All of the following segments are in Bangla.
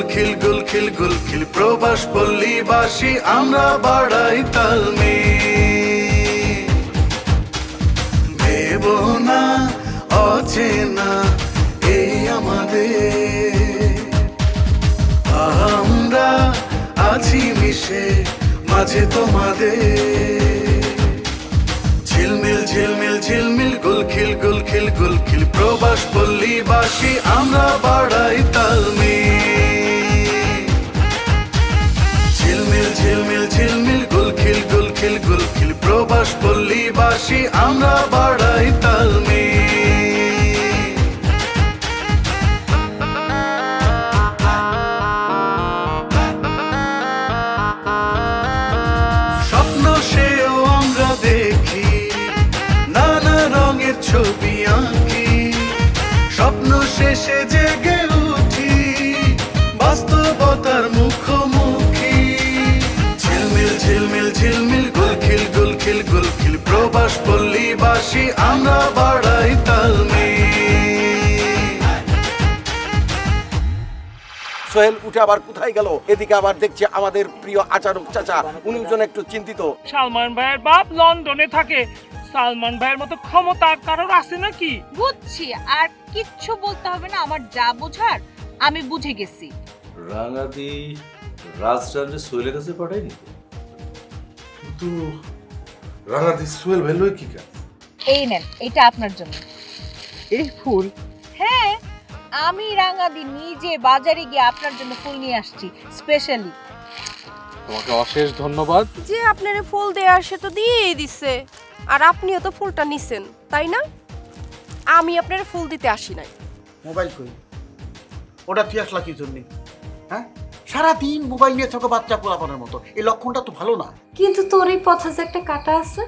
গুলখিল গুলখিল গুলখিল প্রবাস পল্লীবাসী, আমরা বাড়াই তালমি ভেব না অচেনা এই আমাদের। আমরা আছি মিশে, মাঝে তোমাদের। ঝিলমিল ঝিলমিল ঝিলমিল গুলখিল গুলখিল গুলখিল প্রবাস পল্লীবাসী, আমরা বাড়াই পল্লীবাসী আমরা বাড়াই তালমি। স্বপ্ন সেও আমরা দেখি, নানা রঙের ছবি আঁকি। স্বপ্ন শেষে জেগে পল্লীবাসী আমরা বাড়াই তালমি সোহেল উঠে আবার কোথায় গেল? এদিকে আবার দেখছি আমাদের প্রিয় আচারক চাচা। যেন একটু চিন্তিত। সালমান ভাইয়ের বাপ লন্ডনে থাকে। সালমান ভাইয়ের মতো ক্ষমতা কারোর আছে নাকি? বুঝছি আর কিচ্ছু বলতে হবে না আমার যা বোঝার আমি বুঝে গেছি। রাঙাদি রাজরাজে সোহেলের কাছে পাঠায়নি? কিন্তু রাঙাদি সোহেল ভাই লই কি কাজ এই নেন এটা আপনার জন্য। এই ফুল? হ্যাঁ আমি রাঙাদি নিজে বাজারে গিয়ে আপনার জন্য ফুল নিয়ে আসছি স্পেশালি তোমাকে অশেষ ধন্যবাদ। যে আপনারে ফুল দেয়া সে তো দিয়েই দিছে। আর আপনিও তো ফুলটা নিছেন তাই না? আমি আপনার ফুল দিতে আসি নাই। মোবাইল কই? ওটা তুই আসলা কি জন্যে? হ্যাঁ? সারাদিন মোবাইল নিয়ে থাকো বাচ্চা পোলাপানের মতো। এই লক্ষণটা তো ভালো না। কিন্তু তোর এই পথে যে একটা কাটা আছে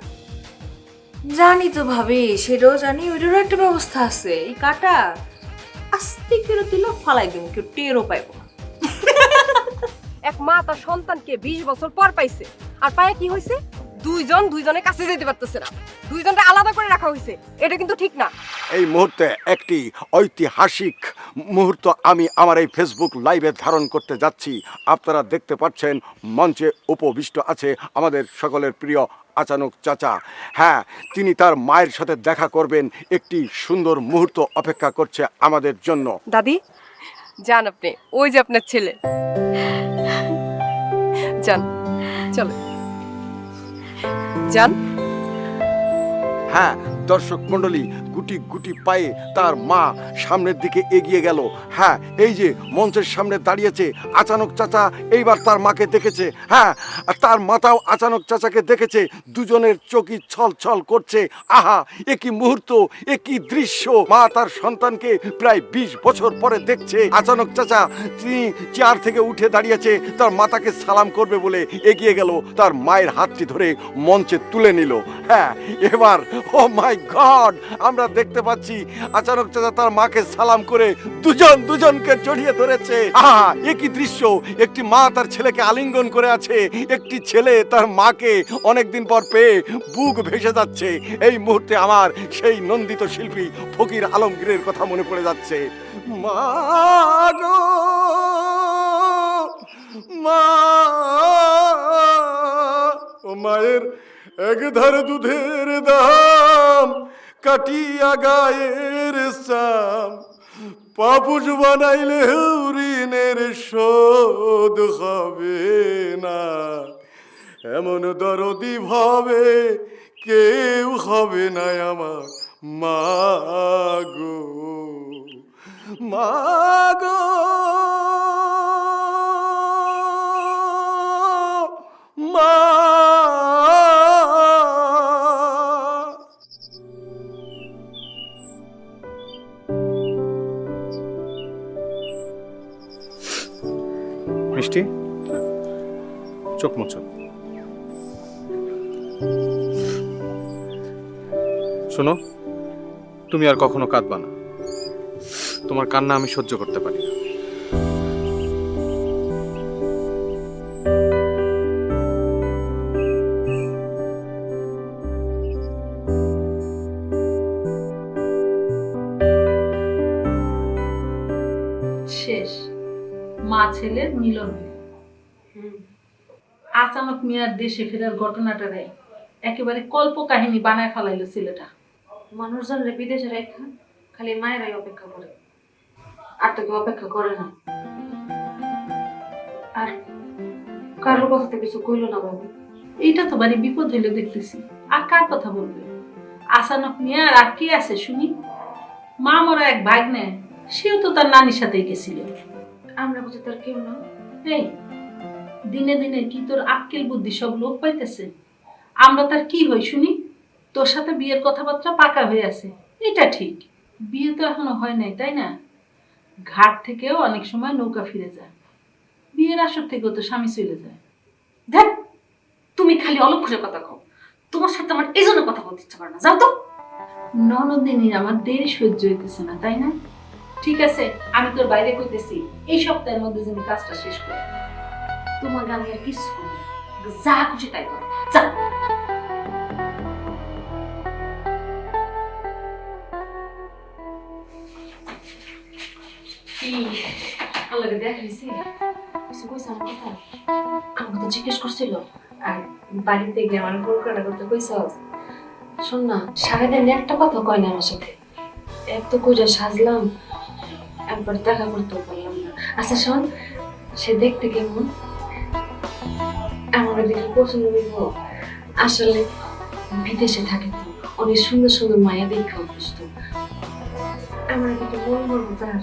জানি তো ভাবি সেটাও জানি ওইটারও একটা ব্যবস্থা আছে। এই কাটা আস্তে করে দিল ফালাই দিব কেউ টেরও পাইব না। এক মা তার সন্তানকে বিশ বছর পর পাইছে। আর পায়ে কি হয়েছে দুইজন দুইজনের কাছে যেতে পারতেছে না। দুইজনটা আলাদা করে রাখা হয়েছে এটা কিন্তু ঠিক না। এই মুহূর্তে একটি ঐতিহাসিক মুহূর্ত আমি আমার এই ফেসবুক লাইভে ধারণ করতে যাচ্ছি। আপনারা দেখতে পাচ্ছেন মঞ্চে উপবিষ্ট আছে আমাদের সকলের প্রিয় আচানক চাচা হ্যাঁ তিনি তার মায়ের সাথে দেখা করবেন একটি সুন্দর মুহূর্ত অপেক্ষা করছে আমাদের জন্য। দাদি যান আপনি ওই যে আপনার ছেলে। যান চলো যান। হ্যাঁ দর্শক মণ্ডলী গুটি গুটি পায়ে তার মা সামনের দিকে এগিয়ে গেল। হ্যাঁ এই যে মঞ্চের সামনে দাঁড়িয়েছে আচানক চাচা, এইবার তার মাকে দেখেছে। হ্যাঁ তার মাতাও আচানক চাচাকে দেখেছে। দুজনের চোখই ছল ছল করছে। আহা একই মুহূর্ত একই দৃশ্য। মা তার সন্তানকে প্রায় বিশ বছর পরে দেখছে। আচানক চাচা, তিনি চেয়ার থেকে উঠে দাঁড়িয়েছে। তার মাতাকে সালাম করবে বলে এগিয়ে গেল। তার মায়ের হাতটি ধরে মঞ্চে তুলে নিল। হ্যাঁ এবার, ও মাই গড, আমরা দেখতে পাচ্ছি আচানক চাচা তার মাকে সালাম করে দুজন, দুজনকে জড়িয়ে ধরেছে। আহা, একই দৃশ্য, একটি মা তার ছেলেকে আলিঙ্গন করে আছে, একটি ছেলে তার মাকে অনেকদিন পর পেয়ে বুক ভেসে যাচ্ছে। এই মুহূর্তে আমার সেই নন্দিত শিল্পী ফকির আলমগীরের কথা মনে পড়ে যাচ্ছে। মা মা মায়ের এক ধার দুধের দাম কাটিয়া গায়ের সাম পাপুষ বানাইলে ঋণের শোধ হবে না। এমন দরদি ভাবে কেউ হবে না আমার মা গো। মা মিষ্টি? চোখ মুছো। শোনো, তুমি আর কখনো কাঁদবা না। তোমার কান্না আমি সহ্য করতে পারি না। শেষ। মা ছেলের মিলন হইল আচানক মিয়ার দেশে ফেরার ঘটনাটারে একেবারে কল্প কাহিনী বানায় ফেলাইলো ছেলেটা। মানুষজনরা বিদেশে রেখা খালি মায়েরাই অপেক্ষা করে। আর তো কেউ অপেক্ষা করে না। আর কারোর কথা তো কিছু কইলো না বাবু। এইটা তো বাড়ি বিপদ হইলে দেখতেছি। আর কার কথা বলবে? আচানক মিয়ার আর কে আছে শুনি? মা মরা এক ভাগ্নে সেও তো তার নানির সাথেই গেছিল। আমরা বুঝে তার কেউ না? এই দিনে দিনে কি তোর আক্কেল বুদ্ধি সব লোক পাইতেছে? আমরা তার কি হই শুনি? তোর সাথে বিয়ের কথাবার্তা পাকা হয়ে আছে। এটা ঠিক। বিয়ে তো এখনও হয় নাই, তাই না? ঘাট থেকেও অনেক সময় নৌকা ফিরে যায়। বিয়ের আসর থেকেও তো স্বামী চলে যায়। দেখ, তুমি খালি অলক্ষণের কথা কও। তোমার সাথে আমার এই জন্য কথা বলতে ইচ্ছা করে না। যাও তো। ননদিনীর আমার দেরি সহ্য হইতেছে না, তাই না? ঠিক আছে, আমি তোর বাইরে কইতেছি। এই সপ্তাহের মধ্যে যেন কাজটা শেষ করি। তোমার আমি আর কিছু যা খুশি তাই করো। যা। দেখা আমার জিজ্ঞেস করছিল। আর বাড়িতে করতে শোন না, সারাদিন একটা কথা আমার সাথে। এত করে সাজলাম। একবার দেখা করতেও পারলাম না। আচ্ছা শোন, সে দেখতে কেমন? আমার দেখে পছন্দ হইব আসলে বিদেশে থাকে তো, অনেক সুন্দর সুন্দর মায়া দেখে অভ্যস্ত। আমার দেখে মন মরবো তার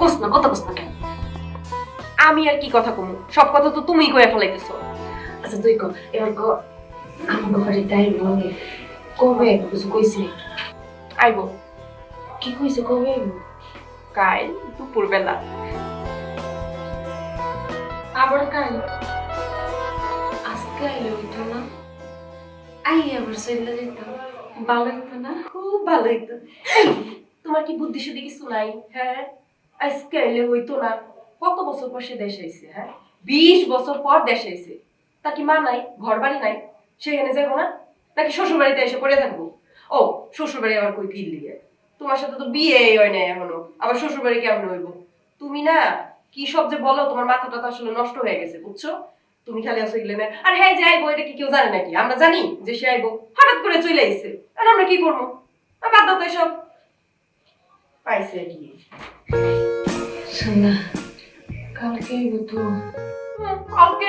কোস না, কথা কোস না কেন? আমি আর কি কথা কমু? সব কথা তো তুমিই কয়ে ফেলাইতেছো। আচ্ছা তুই কর এবার ক। আমার ঘরে টাইম লাগে। কবে কিছু কইছি আইবো। কি কইছে, কবে আইবো? কাল দুপুর বেলা আবার কাল? আজকে আইলে হইতো না। আই আবার চলে যেতাম ভালো হইতো না? খুব ভালো হইতো তোমার কি বুদ্ধি শুদ্ধি কিছু নাই? হ্যাঁ আজকে এলে হইতো না। কত বছর পর সে দেশে আইছে হ্যাঁ? বিশ বছর পর দেশে আইছে। তার কি মা নাই? ঘর বাড়ি নাই সেখানে যাব না? নাকি শ্বশুর বাড়িতে এসে পড়ে থাকব? ও শ্বশুর বাড়ি আবার কই ফিরলি? তোমার সাথে তো বিয়ে হয় নাই এখনও। আবার শ্বশুর বাড়ি কেমন হইব? তুমি না কি সব যে বলো তোমার মাথাটা তো আসলে নষ্ট হয়ে গেছে বুঝছ? তুমি খালি আসো গেলে না আর হ্যাঁ যে আইবো এটা কি কেউ জানে নাকি? আমরা জানি যে সে আইবো। হঠাৎ করে চলে আইছে। আর আমরা কি করব? বাদ দাও তো এসব। পাইছে কি। শোনা কালকে আইবো তো কালকে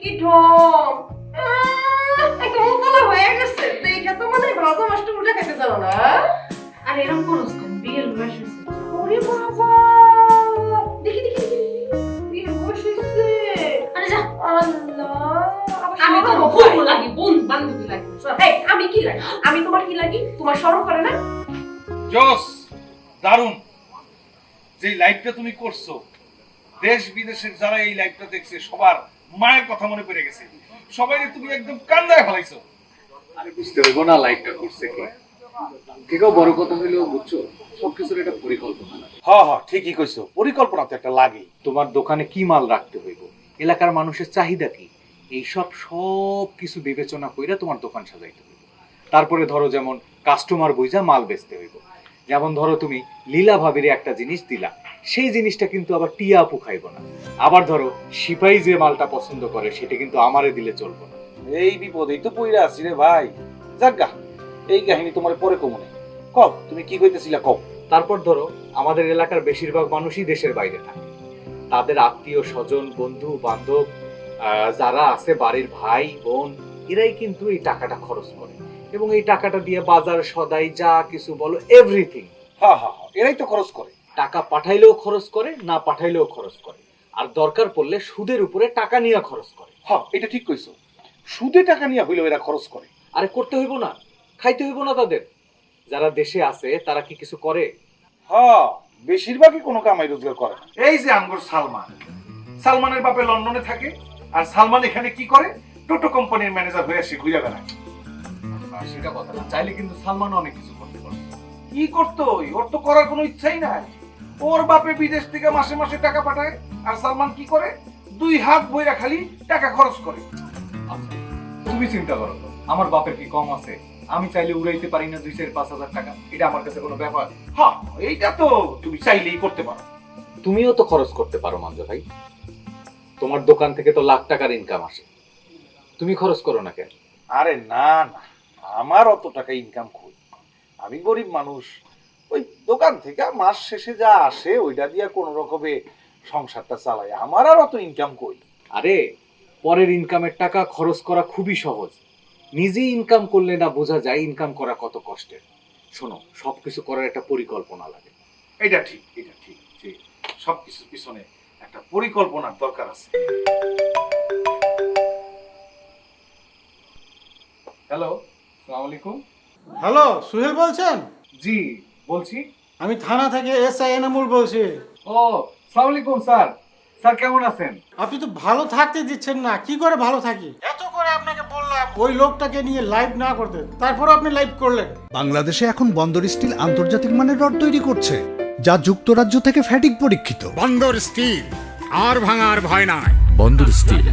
কি ঢং। উতলা হয়ে গেছে। দেখে তো মানে ভাজা মাছটা উল্টে খেতে জানো না। আর এরকম করস কেন বিয়ের বয়স হয়েছে ওরে বাবা! দেখি দেখি দেখি। বিয়ে বসেছে আরে যা। আল্লাহ! আমি তো বউ লাগি বোন বান্ধবী লাগি এই, আমি কি লাগি? আমি তোমার কি লাগি? তোমার শরম করে না? জস দারুণ। যে লাইভটা তুমি করছ দেশ বিদেশের যারা এই লাইভটা দেখছে সবার মায়ের কথা মনে পড়ে গেছে। সবাই তুমি একদম কান্দায় ফেলাইছো। আরে বুঝতে হইব না লাইটটা করছে কে? থেকেও বড় কথা হইল বুঝছ সবকিছুর একটা পরিকল্পনা লাগে। হ হ ঠিকই কইছো। পরিকল্পনা তো একটা লাগে। তোমার দোকানে কি মাল রাখতে হইব? এলাকার মানুষের চাহিদা কি? এইসব সব কিছু বিবেচনা কইরা তোমার দোকান সাজাইতে হইব। তারপরে ধরো যেমন কাস্টমার বুঝা মাল বেচতে হইব। যেমন ধরো তুমি লীলা ভাবিরে একটা জিনিস দিলা। সেই জিনিসটা কিন্তু আবার টিয়া আপু খাইব না। আবার ধরো সিপাই যে মালটা পছন্দ করে সেটা কিন্তু আমারে দিলে চলবে না। এই বিপদেই তো পইরা আছি রে ভাই। যাজ্ঞা এই কাহিনী তোমার পরে কমনে কব তুমি কি কইতেছিলা কব তারপর ধরো আমাদের এলাকার বেশিরভাগ মানুষই দেশের বাইরে থাকে। তাদের আত্মীয় স্বজন বন্ধু বান্ধব যারা আছে বাড়ির ভাই বোন এরাই কিন্তু এই টাকাটা খরচ করে। এবং এই টাকাটা দিয়ে বাজার সদাই যা কিছু বলো এভরিথিং হ্যাঁ হ্যাঁ হ্যাঁ, এরাই তো খরচ করে। টাকা পাঠাইলেও খরচ করে না পাঠাইলেও খরচ করে। আর দরকার পড়লে সুদের উপরে টাকা নিয়ে খরচ করে। হ্যাঁ এটা ঠিক কইছো। সুদে টাকা নিয়ে হইলেও এরা খরচ করে। আরে করতে হইব না। খাইতে হইব না তাদের। যারা দেশে আছে, তারা কি কিছু করে? হ্যাঁ বেশিরভাগই কোনো কামাই রোজগার করে। এই যে আমগর সালমান। সালমানের বাপে লন্ডনে থাকে, আর সালমান এখানে কি করে? টোটো কোম্পানির ম্যানেজার হয়ে সে ঘুরে বেড়ায়। সেটা কথা না, চাইলে কিন্তু সালমানও অনেক কিছু করতে পারে। কি করতো ওর তো করার কোনো ইচ্ছাই নাই। ওর বাপে বিদেশ থেকে মাসে মাসে টাকা পাঠায়, আর সালমান কি করে? দুই হাত বইরা খালি টাকা খরচ করে। আচ্ছা তুমি চিন্তা করো আমার বাপের কি কম আছে? আমি চাইলে উড়াইতে পারি না দুই চার পাঁচ হাজার টাকা। এটা আমার কাছে কোনো ব্যাপার। হ্যাঁ এইটা তো তুমি চাইলেই করতে পারো। তুমিও তো খরচ করতে পারো মানজা ভাই। তোমার দোকান থেকে তো লাখ টাকার ইনকাম আসে। তুমি খরচ করো না কেন? আরে না না। আমার অত টাকা ইনকাম কই? আমি গরিব মানুষ। ওই দোকান থেকে মাস শেষে যা আসে ওইটা দিয়ে কোনো রকমে সংসারটা চালাই। আমার আর অত ইনকাম কই? আরে পরের ইনকামের টাকা খরচ করা খুবই সহজ। নিজে ইনকাম করলে না বোঝা যায় ইনকাম করা কত কষ্টের। শোনো সবকিছু করার একটা পরিকল্পনা লাগে। এটা ঠিক এটা ঠিক যে সব কিছুর পিছনে একটা পরিকল্পনার দরকার আছে। হ্যালো সালাম আলাইকুম। হ্যালো সুহেল বলছেন? জি বলছি। আমি থানা থেকে এস আই এনামুল বলছি। ও সালাম আলাইকুম স্যার। স্যার কেমন আছেন? আপনি তো ভালো থাকতে দিচ্ছেন না। কি করে ভালো থাকি? এত করে আপনাকে বললাম। ওই লোকটাকে নিয়ে লাইভ না করতে। তারপর আপনি লাইভ করলেন। বাংলাদেশে এখন বন্দর স্টিল আন্তর্জাতিক মানের রড তৈরি করছে যা যুক্তরাজ্য থেকে ফ্যাটিক পরীক্ষিত। বন্দর স্টিল আর ভাঙার ভয় নাই। Bandar steel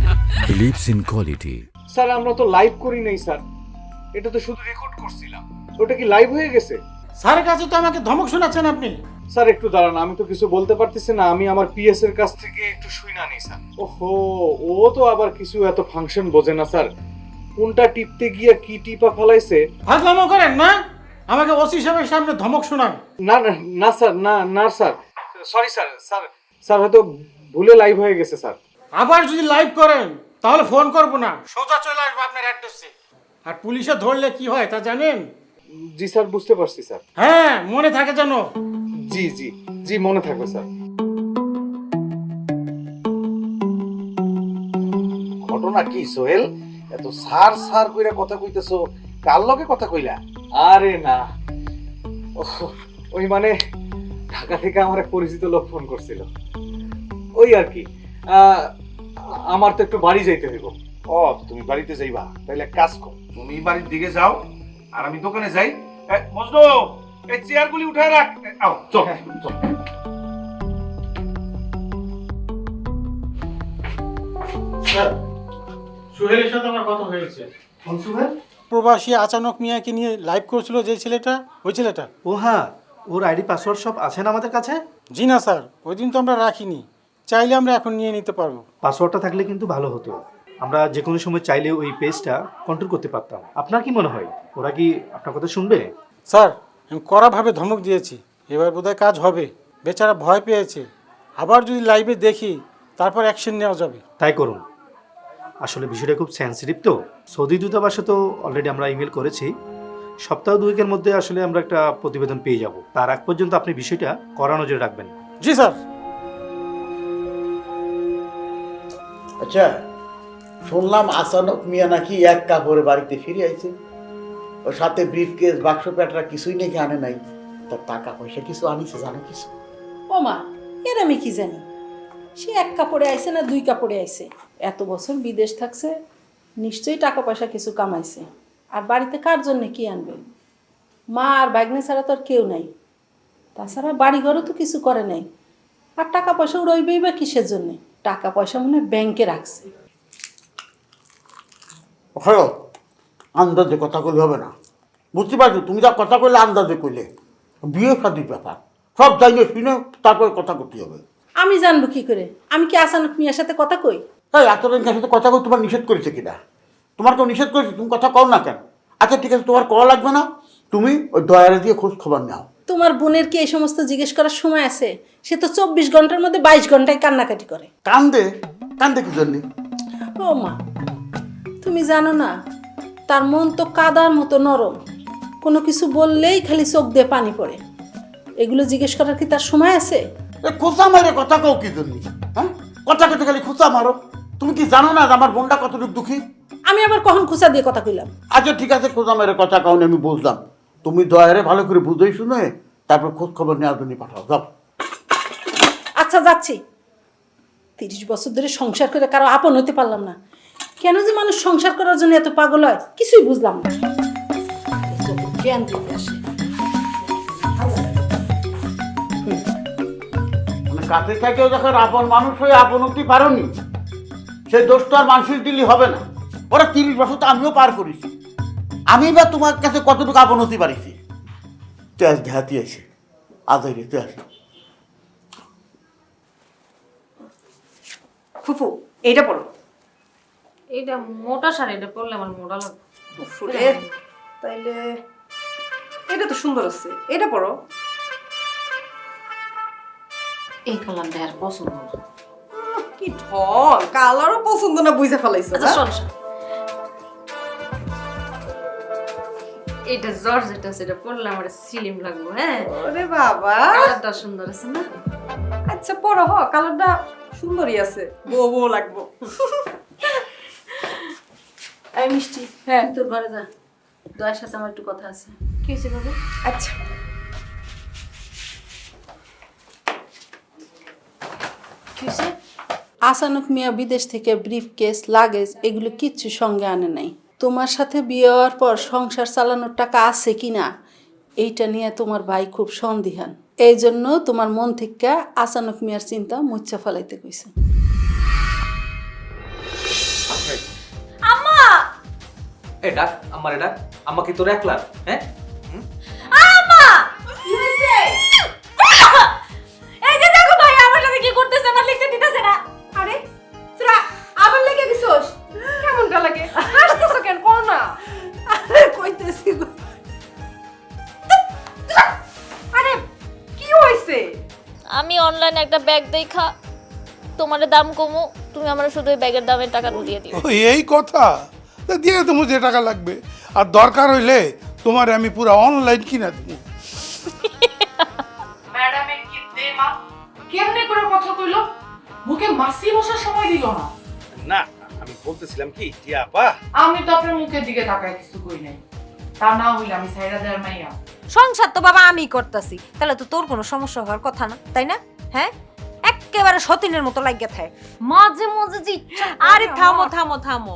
believes in quality sir আমরা তো লাইভ করি নাই স্যার। এটা তো শুধু রেকর্ড করছিলাম। ওটা কি লাইভ হয়ে গেছে? স্যারের কাছে তো আমাকে ধমক শোনাচ্ছেন আপনি। স্যার একটু দাঁড়ান আমি তো কিছু বলতে পারতেছি না আমি আমার পিএস এর কাছ থেকে একটু শুই না নিই স্যার। ওহো ও তো আবার কিছু এত ফাংশন বোঝে না স্যার। কোনটা টিপতে গিয়ে কি টিপা ফেলাইছে? ফাজলামো করেন না? আমাকে ওসি সাহেবের সামনে ধমক শোনান। না না না স্যার না না sir. Sorry sir sir sir হয়তো ভুলে লাইভ হয়ে গেছে স্যার। আবার যদি লাইভ করেন তাহলে ফোন করব না। সোজা চলে আসব আপনার অ্যাড্রেসে আর পুলিশে ধরলে কি হয় তা জানেন? জি স্যার বুঝতে পারছি স্যার। হ্যাঁ মনে থাকে জানো জি জি জি মনে থাকবে স্যার। ঘটনা কি সোহেল? এত সার সার কইরা কথা কইতেছো কার লগে কথা কইলা? আরে না। ওই মানে ঢাকা থেকে আমার এক পরিচিত লোক ফোন করছিল। ওই আর কি। আহ, আমার তো একটু বাড়ি যাইতে হইব। ও তুমি বাড়িতে যাইবা। তাইলে এক কাজ কর তুমি বাড়ির দিকে যাও আর আমি দোকানে যাই। মজনু! এই চেয়ারগুলি উঠায় রাখ। আও চল চল। সুহেলের সাথে আমার কথা হয়েছে। প্রবাসী আচানক মিয়াকে নিয়ে লাইভ করছিল যে ছেলেটা? ওই ছেলেটা? ও হ্যাঁ ওর আইডি পাসওয়ার্ড সব আছেন আমাদের কাছে? জি না স্যার। ওই দিন তো আমরা রাখিনি। চাইলে আমরা এখন নিয়ে নিতে পারব। পাসওয়ার্ডটা থাকলে কিন্তু ভালো হতো। আমরা যে কোনো সময় চাইলে ওই পেজটা কন্ট্রোল করতে পারতাম। আপনার কি মনে হয়? ওরা কি আপনার কথা শুনবে? স্যার আমি কড়াভাবে ধমক দিয়েছি এবার বোধহয় কাজ হবে। বেচারা ভয় পেয়েছে। আবার যদি লাইভে দেখি তারপর অ্যাকশন নেওয়া যাবে। তাই করুন। আসলে বিষয়টা খুব সেন্সিটিভ তো। সৌদি দূতাবাসে তো অলরেডি আমরা ইমেল করেছি। সপ্তাহ দুয়েকের মধ্যে আসলে আমরা একটা প্রতিবেদন পেয়ে যাব। তার আগ পর্যন্ত আপনি বিষয়টা কড়া নজরে রাখবেন। জি স্যার। আচ্ছা শুনলাম আসানক মিয়া নাকি এক কাপড়ে বাড়িতে ফিরে আইছে। ওর সাথে ব্রিফ কেস বাক্স প্যাটরা কিছুই নাকি আনে নাই। তার টাকা পয়সা কিছু আনিছে জানো কিছু? ও মা এর আমি কি জানি? সে এক কাপড়ে আইছে না দুই কাপড়ে আইছে? এত বছর বিদেশ থাকছে নিশ্চয়ই টাকা পয়সা কিছু কামাইছে। আর বাড়িতে কার জন্য কি আনবে? মা আর বাগনে ছাড়া তো আর কেউ নাই। তাছাড়া বাড়িঘরও তো কিছু করে নাই। আর টাকা পয়সা রইবেই বা কিসের জন্যে? টাকা পয়সা মনে হয় ব্যাংকে রাখছে। হলো আন্দাজে কথা কইলে হবে না। বুঝতে পারছ? তুমি যা কথা কইলে আন্দাজে কইলে। বিয়ে শাদির ব্যাপার। সব জানিয়ে শুনে তারপরে কথা করতে হবে। আমি জানব কি করে? আমি কি আসানক মিয়ার সাথে কথা কই? তাই এতদিন সাথে কথা কই তোমার নিষেধ করেছে কিনা? তোমার তো নিষেধ করেছে? তুমি কথা কও না কেন? আচ্ছা ঠিক আছে তোমার কল লাগবে না? তুমি ওই দয়ারে দিয়ে খোঁজ খবর নাও। তোমার বোনের কি এই সমস্ত জিজ্ঞেস করার সময় আছে? সে তো চব্বিশ ঘণ্টার মধ্যে বাইশ ঘন্টায় কান্নাকাটি করে। কান্দে? কান্দে কি জন্যে? ও মা তুমি জানো না তার মন তো কাদার মতো নরম। কোনো কিছু বললেই খালি চোখ দিয়ে পানি পড়ে। এগুলো জিজ্ঞেস করার কি তার সময় আছে? খোঁচা মারে কথা কও কি জন্য হ্যাঁ? কথা কেটে খালি খোঁচা মারো। তুমি কি জানো না আমার বোনটা কতটুকু দুঃখী? আমি আবার কখন খুচা দিয়ে কথা কইলাম? আচ্ছা ঠিক আছে খোঁজা মেরে কথা কাউনে আমি বুঝলাম। তুমি দয়ারে ভালো করে বুঝেই শুনে তারপর খোঁজ খবর নেওয়ার জন্য পাঠাও যাও। আচ্ছা যাচ্ছি। তিরিশ বছর ধরে সংসার করে কারও আপন হতে পারলাম না। কেন যে মানুষ সংসার করার জন্য এত পাগল হয়? কিছুই বুঝলাম না। জ্ঞান দিতে আসে। মানে কাছে থেকেও যখন আপন মানুষ হয়ে আপন হতে পারোনি সেই দোষ তো আর মানুষের দিলি হবে না। ওরা তিরিশ বছর তো আমিও পার করেছি। আমি বা তোমার কাছে কতটুকু আপন হতে পারিছি? তুই আজ দেহাতি আছে আজ তুই আস ফুফু এইটা পড়ো। এটা মোটা শাড়ি এটা পরলে আমার মোটা লাগবে। ফুলে তাইলে এটা তো সুন্দর আছে। এটা পড়ো এই কালারটা আর পছন্দ না। কি ঢং কালারও পছন্দ না বুঝে ফেলাইছো আচ্ছা শোন শোন। এটা জর্জেট আছে এটা পরলে আমার সিলিম লাগবে হ্যাঁ? ওরে বাবা। কালারটা সুন্দর আছে না? আচ্ছা পড়ো হ। কালারটা সুন্দরই আছে। বউ বউ লাগবো। এই মিষ্টি হ্যাঁ। তোর ঘরে যা। দয়ের সাথে আমার একটু কথা আছে। কি হয়েছে বাবা? আচ্ছা। কি হয়েছে? আসানুক মিয়া বিদেশ থেকে ব্রিফ কেস লাগেজ এগুলো কিচ্ছু সঙ্গে আনে নাই। তোমার সাথে বিয়ে হওয়ার পর সংসার চালানোর টাকা আছে কি না এইটা নিয়ে তোমার ভাই খুব সন্দিহান। এই জন্য তোমার মন থেকে আসানুক মিয়ার চিন্তা মুচ্ছা ফেলাইতে কইছে। এ ডাক আমার ডাক আম্মা কি তোর একলা? হ্যাঁ? আম্মা! কি হইছে এই যে দেখো ভাই আমার সাথে কি করতেছে আমার লিখতে দিতেছে না। আরে তোরা আবার লেগে গেছোস? কেমনটা লাগে? হাসতেছো কেন? কোন না। আরে কইতেছি আরে কি হইছে আমি অনলাইনে একটা ব্যাগ দেখা তোমার দাম কমু তুমি আমার শুধু ওই ব্যাগের দামের টাকা দিয়ে দিও। ও এই কথা? তা দিয়ে তুমি যে টাকা লাগবে। আর দরকার হইলে তোমার আমি পুরো অনলাইন কিনা দেবো। ম্যাডামে কি দে মা কেমনে করে কথা কইলো? মুখে মাসি বসার সময় দিল না। না আমি বলতেছিলাম কি টিয়া আপা? আমি তো আপনার মুখের দিকে তাকায় কিছু কই নাই। তা না হইলে আমি সাইরা দেয়ার মাইয়া। সংসার তো বাবা আমি করতেছি। তাহলে তো তোর কোনো সমস্যা হওয়ার কথা না তাই না? হ্যাঁ? একেবারে সতীনের মতো লাগিয়ে থাকে মাঝে মাঝে যে ইচ্ছা আরে থামো থামো থামো।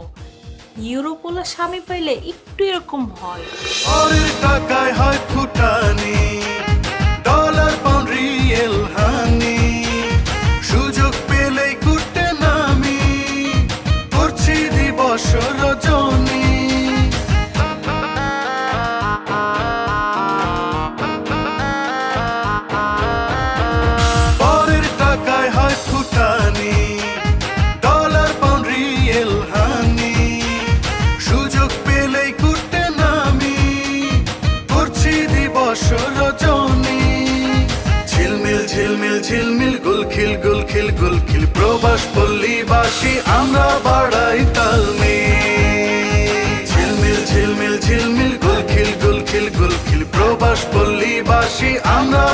ইউরোপোলা স্বামী পাইলে একটু এরকম হয়। টাকায় হয় ফুটানি। গুলখিল গুল, খিল প্রবাস পল্লীবাসী, আমরা বাড়াই তালমি ঝিলমিল ঝিলমিল ঝিলমিল, গুল খিলগুল খিলগুল খিল প্রবাস পল্লীবাসী, আমরা